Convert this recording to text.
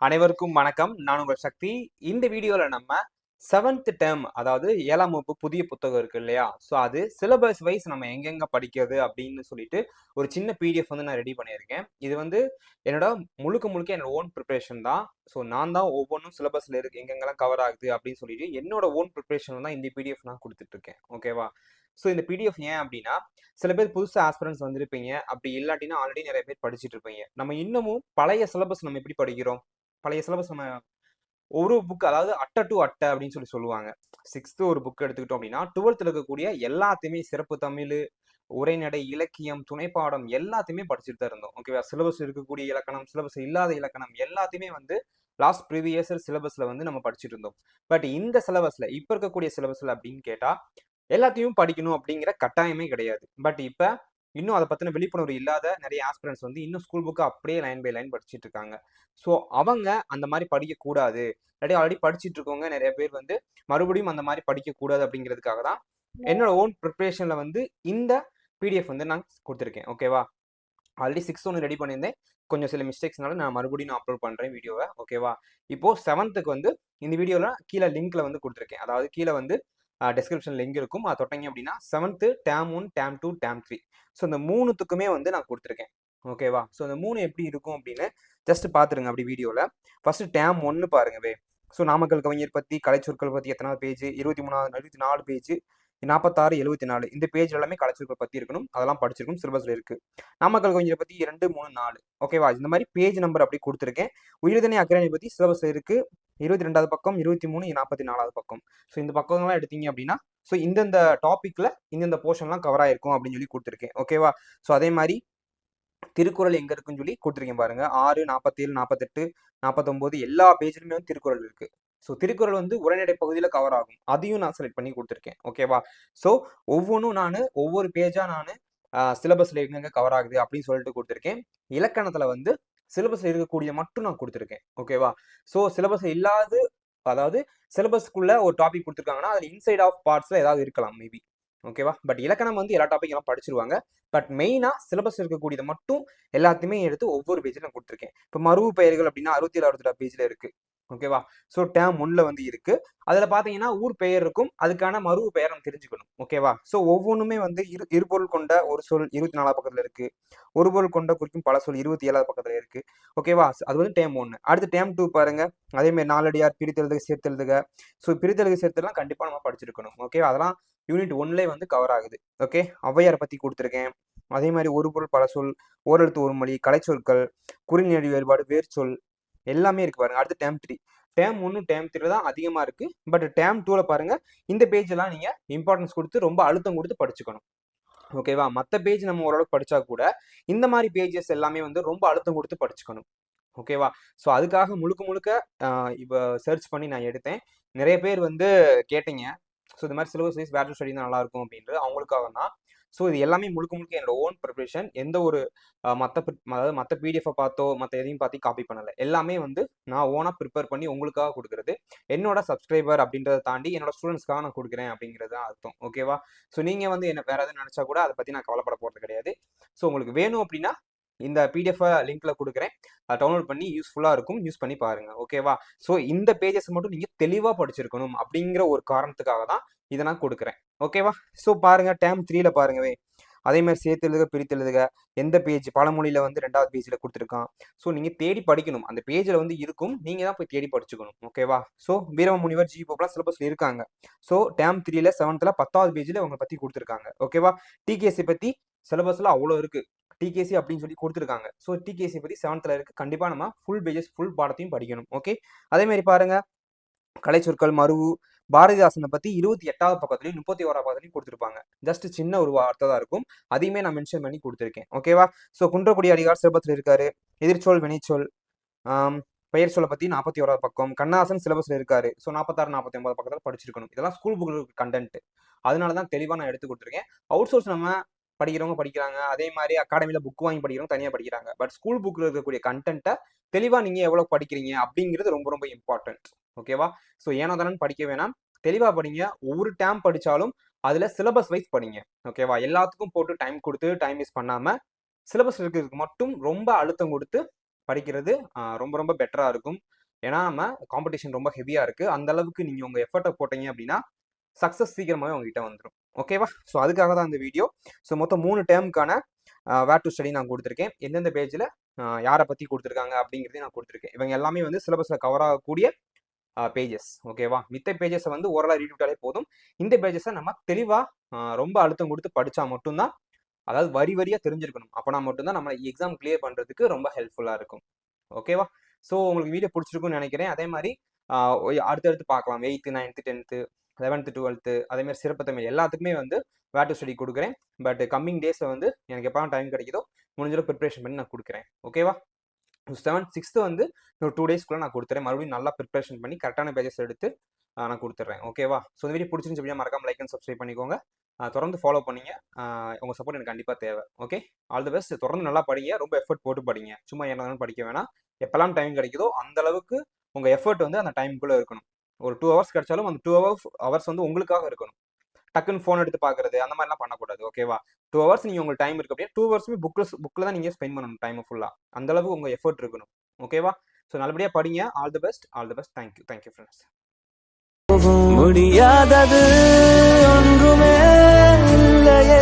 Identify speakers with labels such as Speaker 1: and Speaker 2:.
Speaker 1: அனைவருக்கும் வணக்கம். நான் உங்கள் சக்தி. இந்த வீடியோவில் நம்ம செவன்த் டேர்ம் அதாவது ஏழாம் வகுப்பு புதிய புத்தகம் இருக்கு இல்லையா? ஸோ அது சிலபஸ் வைஸ் நம்ம எங்கெங்க படிக்கிறது அப்படின்னு சொல்லிட்டு ஒரு சின்ன பிடிஎஃப் வந்து நான் ரெடி பண்ணியிருக்கேன். இது வந்து என்னோட முழுக்க முழுக்க என்னோட ஓன் ப்ரிப்பரேஷன் தான். ஸோ நான் தான் ஒவ்வொன்றும் சிலபஸ்ல இருக்கு எங்கெங்கெல்லாம் கவர் ஆகுது அப்படின்னு சொல்லிட்டு என்னோட ஓன் ப்ரிப்பரேஷன் தான் இந்த பிடிஎஃப் நான் கொடுத்துட்டு இருக்கேன் ஓகேவா ஸோ இந்த பிடிஎஃப் ஏன் அப்படின்னா சில பேர் புதுசு ஆஸ்பிரன்ஸ் வந்திருப்பீங்க. அப்படி இல்லாட்டினா ஆல்ரெடி நிறைய பேர் படிச்சுட்டு இருப்பீங்க நம்ம இன்னமும் பழைய சிலபஸ் நம்ம எப்படி படிக்கிறோம்? பழைய சிலபஸ் நம்ம ஒரு புக் அதாவது அட்டை டு அட்டை அப்படின்னு சொல்லி சொல்லுவாங்க. சிக்ஸ்த்து ஒரு புக் எடுத்துக்கிட்டோம் அப்படின்னா டுவெல்த்தில் இருக்கக்கூடிய எல்லாத்தையுமே சிறப்பு தமிழ் உரைநடை இலக்கியம் துணைப்பாடம் எல்லாத்தையுமே படிச்சுட்டு தான் இருந்தோம். ஓகேவா சிலபஸ் இருக்கக்கூடிய இலக்கணம் சிலபஸ் இல்லாத இலக்கணம் எல்லாத்தையுமே வந்து லாஸ்ட் ப்ரீவியஸ் சிலபஸ்ல வந்து நம்ம படிச்சுட்டு இருந்தோம். பட் இந்த சிலபஸ்ல இப்போ இருக்கக்கூடிய சிலபஸ்ல அப்படின்னு கேட்டா எல்லாத்தையும் படிக்கணும் அப்படிங்கிற கட்டாயமே கிடையாது. பட் இப்போ இன்னும் அதை பற்றின விழிப்புணர்வு இல்லாத நிறைய ஆஸ்பிரன்ஸ் வந்து இன்னும் ஸ்கூல் புக்கை அப்படியே லைன் பை லைன் படிச்சுட்டு இருக்காங்க. ஸோ அவங்க அந்த மாதிரி படிக்கக்கூடாது. இல்லாட்டி ஆல்ரெடி படிச்சுட்டு இருக்கவங்க நிறைய பேர் வந்து மறுபடியும் அந்த மாதிரி படிக்கக்கூடாது அப்படிங்கிறதுக்காக தான் என்னோட ஓன் ப்ரிப்ரேஷனில் வந்து இந்த பிடிஎஃப் வந்து நான் கொடுத்துருக்கேன். ஓகேவா ஆல்ரெடி சிக்ஸ் ஒன்று ரெடி பண்ணியிருந்தேன். கொஞ்சம் சில மிஸ்டேக்ஸ்னால நான் மறுபடியும் நான் அப்லோட் பண்ணுறேன் வீடியோவை ஓகேவா இப்போ செவன்த்துக்கு வந்து இந்த வீடியோவில் கீழே லிங்க்ல வந்து கொடுத்துருக்கேன். அதாவது கீழே வந்து டெஸ்கிரிப்ஷன் லிங்க் இருக்கும். அது தொட்டீங்க அப்படின்னா seventh term one term two term three so இந்த மூணுத்துக்குமே வந்து நான் கொடுத்துருக்கேன். ஓகேவா ஸோ இந்த மூணு எப்படி இருக்கும் அப்படின்னு ஜஸ்ட் பார்த்துருங்க அப்படி வீடியோவில் ஃபர்ஸ்ட் டேம் ஒன்று பாருங்கவே ஸோ நாமக்கல் கவிஞர் பற்றி கலைச்சொற்கள் பற்றி எத்தனாவது பேஜ் இருபத்தி மூணாவது எழுபத்தி நாலு பேஜ் நாற்பத்தாறு எழுபத்தி நாலு. இந்த பேஜ் எல்லாமே கலைச்சொற்கள் பற்றி இருக்கணும். அதெல்லாம் படிச்சிருக்கும் சிலபஸில் இருக்கு. நாமக்கல் கவிஞரை பற்றி இரண்டு மூணு நாலு. ஓகேவா இந்த மாதிரி பேஜ் நம்பர் அப்படி கொடுத்துருக்கேன். உயிர்தனை அக்கரணை பற்றி சிலபஸில் இருக்கு. இருபத்தி ரெண்டாவது பக்கம் இருபத்தி மூணு நாற்பத்தி நாலாவது பக்கம். ஸோ இந்த பக்கங்கள்லாம் எடுத்தீங்க அப்படின்னா ஸோ இந்தந்த டாப்பிக்கில் இந்தந்த போர்ஷன்லாம் கவர் ஆயிருக்கும் அப்படின்னு சொல்லி கொடுத்துருக்கேன். ஓகேவா ஸோ அதே மாதிரி திருக்குறள் எங்க இருக்குன்னு சொல்லி கொடுத்துருக்கேன் பாருங்க. ஆறு நாற்பத்தேழு நாற்பத்தெட்டு நாற்பத்தொம்போது எல்லா பேஜ்லையுமே வந்து திருக்குறள் இருக்கு. ஸோ திருக்குறள் வந்து உரைநடை பகுதியில் கவர் ஆகும். அதையும் நான் செலக்ட் பண்ணி கொடுத்துருக்கேன். ஓகேவா ஸோ ஒவ்வொன்றும் நான் ஒவ்வொரு பேஜாக நான் சிலபஸ்ல எங்கெங்க கவர் ஆகுது அப்படின்னு சொல்லிட்டு கொடுத்துருக்கேன். இலக்கணத்தில் வந்து சிலபஸ் இருக்கக்கூடிய மட்டும் நான் கொடுத்துருக்கேன். ஓகேவா ஸோ சிலபஸ் இல்லாத அதாவது சிலபஸ்க்குள்ள ஒரு டாபிக் கொடுத்துருக்காங்கன்னா அதில் இன்சைட் ஆஃப் பார்ட்ஸில் ஏதாவது இருக்கலாம் மேபி ஓகேவா பட் இலக்கணம் வந்து எல்லா டாபிக் எல்லாம் படிச்சிருவாங்க. பட் மெயினாக சிலபஸ் இருக்கக்கூடியது மட்டும் எல்லாத்தையுமே எடுத்து ஒவ்வொரு பேஜில் நான் கொடுத்துருக்கேன். இப்போ மருவு பெயர்கள் அப்படின்னா அறுபத்தி ஏழு அறுபத்தி பேஜில் இருக்குது ஓகேவா ஸோ டேம் ஒன்ல வந்து இருக்கு. அதில் பார்த்தீங்கன்னா ஊர் பெயர் இருக்கும். அதுக்கான மறு பெயர் நம்ம தெரிஞ்சுக்கணும். ஓகேவா ஸோ ஒவ்வொன்றுமே வந்து இரு இருபொருள் கொண்ட ஒரு சொல் இருபத்தி நாலாவது பக்கத்தில் இருக்கு. ஒரு பொருள் கொண்ட குறிக்கும் பல சொல் இருபத்தி ஏழாவது பக்கத்தில் இருக்கு. ஓகேவா அது வந்து டேம் ஒன்று அடுத்து டேம் டூ பாருங்க. அதே மாதிரி நாலடியார் பிரித்தெழுதுக சேர்த்தெழுதுக ஸோ பிரித்தெழுதுக சேர்த்தெல்லாம் கண்டிப்பாக நம்ம படிச்சிருக்கணும். ஓகே அதெல்லாம் யூனிட் ஒன்லேயே வந்து கவர் ஆகுது. ஓகே ஔவையார் பற்றி கொடுத்துருக்கேன். அதே மாதிரி ஒரு பொருள் பல சொல் ஓரெழுத்து ஒரு மொழி கலைச்சொற்கள் குறிநெறி வேறுபாடு வேர் சொல் எல்லாமே இருக்கு பாருங்க. அடுத்து டேம் த்ரீ டேம் ஒன்று டேம் த்ரீ தான் அதிகமாக இருக்கு. பட் டேம் டூவில் பாருங்க இந்த பேஜெல்லாம் நீங்கள் நீங்க இம்பார்ட்டன்ஸ் கொடுத்து ரொம்ப அழுத்தம் கொடுத்து படிச்சுக்கணும். ஓகேவா மற்ற பேஜ் நம்ம ஓரளவுக்கு படிச்சா கூட இந்த மாதிரி பேஜஸ் எல்லாமே வந்து ரொம்ப அழுத்தம் கொடுத்து படிச்சுக்கணும். ஓகேவா ஸோ அதுக்காக முழுக்க முழுக்க இப்போ சர்ச் பண்ணி நான் எடுத்தேன். நிறைய பேர் வந்து கேட்டீங்க. ஸோ இந்த மாதிரி சிலபஸ் வைஸ் பேட்டர் ஸ்டடி தான் நல்லா இருக்கும் அப்படின்றது அவங்களுக்காக தான் ஸோ இது எல்லாமே முழுக்க முழுக்க என்னோட ஓன் ப்ரிப்ரேஷன் எந்த ஒரு மற்ற அதாவது மற்ற பிடிஎஃபை பார்த்தோ மற்ற எதையும் பார்த்து காப்பி பண்ணலை. எல்லாமே வந்து நான் ஓனாக ப்ரிப்பேர் பண்ணி உங்களுக்காக கொடுக்குறது. என்னோட சப்ஸ்கிரைபர் அப்படின்றத தாண்டி என்னோட ஸ்டூடெண்ட்ஸ்க்காக நான் கொடுக்குறேன் அப்படிங்கிறது தான் அர்த்தம். ஓகேவா ஸோ நீங்கள் வந்து என்ன வேறு எதுவும் நினச்சா கூட அதை பற்றி நான் கவலைப்பட போகிறது கிடையாது. ஸோ உங்களுக்கு வேணும் அப்படின்னா இந்த பிடிஎஃப் லிங்க்ல கொடுக்குறேன். டவுன்லோட் பண்ணி யூஸ்ஃபுல்லாக இருக்கும். யூஸ் பண்ணி பாருங்க. ஓகேவா ஸோ இந்த பேஜஸ் மட்டும் நீங்கள் தெளிவாக படிச்சிருக்கணும் அப்படிங்கிற ஒரு காரணத்துக்காக தான் இதை நான் கொடுக்குறேன். ஓகேவா ஸோ பாருங்க டேம் த்ரீல பாருங்கவே அதே மாதிரி சேர்த்து எழுதுக பிரித்து எழுதுக. எந்த பேஜ் பழமொழியில் வந்து ரெண்டாவது பேஜில் கொடுத்துருக்கான். ஸோ நீங்கள் தேடி படிக்கணும். அந்த பேஜில் வந்து இருக்கும். நீங்கள் தான் போய் தேடி படிச்சுக்கணும். ஓகேவா ஸோ வீரம முனிவர் ஜி போப்லாம் சிலபஸில் இருக்காங்க. ஸோ டேம் த்ரீல செவன்த்தில் பத்தாவது பேஜில் அவங்க பற்றி கொடுத்துருக்காங்க. ஓகேவா டிகேசி பற்றி சிலபஸில் அவ்வளோ இருக்குது டிகேசி அப்படின்னு சொல்லி கொடுத்துருக்காங்க. ஸோ டிகேசி பற்றி செவன்த்தில் இருக்குது கண்டிப்பாக நம்ம ஃபுல் பேஜஸ் ஃபுல் பாடத்தையும் படிக்கணும். ஓகே அதேமாரி பாருங்கள் பாருங்க. கலைச்சொற்கள் மருவு பாரதிதாசனை பத்தி இருபத்தி எட்டாவது பக்கத்துலயும் முப்பத்தி ஓராவது பக்கத்துலயும் கொடுத்துருப்பாங்க. ஜஸ்ட் சின்ன ஒரு வார்த்தை தான் இருக்கும். அதையுமே நான் மென்ஷன் பண்ணி கொடுத்துருக்கேன். ஓகேவா ஸோ குன்றக்குடி அடிகார் சிலபத்தில் இருக்காரு. எதிர்ச்சொல் வினைச்சொல் பெயர் சொல்ல பத்தி நாற்பத்தி ஓராவது பக்கம். கண்ணாசன் சிலபஸ்ல இருக்காரு. ஸோ நாற்பத்தாறு நாற்பத்தி ஒன்பது பக்கத்தில் படிச்சிருக்கணும். இதெல்லாம் ஸ்கூல் புக் கண்டென்ட் அதனால தான் தெளிவாக நான் எடுத்து கொடுத்துருக்கேன். அவுட் சோர்ஸ் நம்ம படிக்கிறவங்க படிக்கிறாங்க. அதே மாதிரி அகாடமியில் புக் வாங்கி படிக்கிறவங்க தனியாக படிக்கிறாங்க. பட் ஸ்கூல் புக்கில் இருக்கக்கூடிய கண்டென்ட்டை தெளிவாக நீங்கள் எவ்வளோ படிக்கிறீங்க அப்படிங்கிறது ரொம்ப ரொம்ப இம்பார்ட்டன்ட் ஓகேவா ஸோ ஏனோ தானே படிக்க வேணாம். தெளிவாக படிங்க. ஒவ்வொரு டேம் படித்தாலும் அதில் சிலபஸ் வைஸ் படிங்க. ஓகேவா எல்லாத்துக்கும் போட்டு டைம் கொடுத்து டைம் வேஸ்ட் பண்ணாமல் சிலபஸ் இருக்கிறதுக்கு மட்டும் ரொம்ப அழுத்தம் கொடுத்து படிக்கிறது ரொம்ப ரொம்ப பெட்டராக இருக்கும். ஏன்னா நம்ம காம்படிஷன் ரொம்ப ஹெவியாக இருக்குது அந்த அளவுக்கு நீங்கள் உங்கள் எஃபர்ட்டை போட்டீங்க அப்படின்னா சக்ஸஸ் சீக்கிரமாகவே உங்ககிட்ட வந்துடும் ஓகேவா ஸோ அதுக்காக தான் இந்த வீடியோ ஸோ மொத்தம் மூணு டேர்முக்கான வேர் டு ஸ்டடி நான் கொடுத்துருக்கேன். எந்தெந்த பேஜில் யாரை பற்றி கொடுத்துருக்காங்க அப்படிங்கிறதையும் நான் கொடுத்துருக்கேன். இவங்க எல்லாமே வந்து சிலபஸில் கவர் ஆகக்கூடிய பேஜஸ் ஓகேவா மித்த பேஜஸை வந்து ஓரளவு ரீட் விட்டாலே போதும். இந்த பேஜஸை நம்ம தெளிவாக ரொம்ப அழுத்தம் கொடுத்து படித்தா மட்டும்தான் அதாவது வரி வரியாக தெரிஞ்சிருக்கணும். அப்போனா மட்டும்தான் நம்ம எக்ஸாம் கிளியர் பண்ணுறதுக்கு ரொம்ப ஹெல்ப்ஃபுல்லாக இருக்கும். ஓகேவா ஸோ உங்களுக்கு வீடியோ பிடிச்சிருக்குன்னு நினைக்கிறேன். அதே மாதிரி அடுத்தடுத்து பார்க்கலாம். Eighth ninth tenth eleventh twelfth அதேமாதிரி சிறப்பு தமிழ் எல்லாத்துக்குமே வந்து வேட்டு ஸ்டடி கொடுக்குறேன். பட் கம்மிங் டேஸில் வந்து எனக்கு எப்போ டைம் கிடைக்குதோ முடிஞ்சளவு ப்ரிப்பரேஷன் பண்ணி நான் கொடுக்குறேன். ஓகேவா செவன் சிக்ஸ்த்து வந்து ஒரு டூ டேஸ்க்குள்ளே நான் கொடுத்துறேன். மறுபடியும் நல்லா ப்ரிப்பரேஷன் பண்ணி கரெக்டான பேஜஸ் எடுத்து நான் கொடுத்துட்றேன் ஓகேவா ஸோ இந்த வீடியோ பிடிச்சிருந்துச்சு அப்படின்னா மறக்காம லைக் அண்ட் சப்ஸ்கிரைப் பண்ணிக்கோங்க. தொடர்ந்து ஃபாலோ பண்ணிங்க. உங்கள் சப்போர்ட் எனக்கு கண்டிப்பாக தேவை. ஓகே ஆல் தி பெஸ்ட் தொடர்ந்து நல்லா படிங்க. ரொம்ப எஃபர்ட் போட்டு படிங்க. சும்மா என்ன படிக்க வேணாம். எப்பெல்லாம் டைம் கிடைக்குதோ அந்த அளவுக்கு உங்கள் எஃபர்ட் வந்து அந்த டைமுக்குள்ளே இருக்கணும். ஒரு டூ ஹவர்ஸ் கிடைச்சாலும் அந்த டூ ஹவர்ஸ் ஹவர்ஸ் வந்து உங்களுக்காக இருக்கணும். டக்குன்னு ஃபோன் எடுத்து பார்க்கறது அந்த மாதிரிலாம் பண்ணக்கூடாது ஓகேவா டூ ஹவர்ஸ் நீங்கள் உங்களுக்கு டைம் இருக்குது அப்படின்னா டூ ஹவர்ஸுமே புக்கில் புக்கில் தான் நீங்கள் ஸ்பெண்ட் பண்ணணும் டைம் ஃபுல்லாக அந்த அந்தளவுக்கு உங்கள் எஃபர்ட் இருக்கணும் ஓகேவா ஸோ நல்லபடியாக படிங்க. All the best all the best thank you thank you friends
Speaker 2: முடியாதது ஒன்றுமே இல்லையே.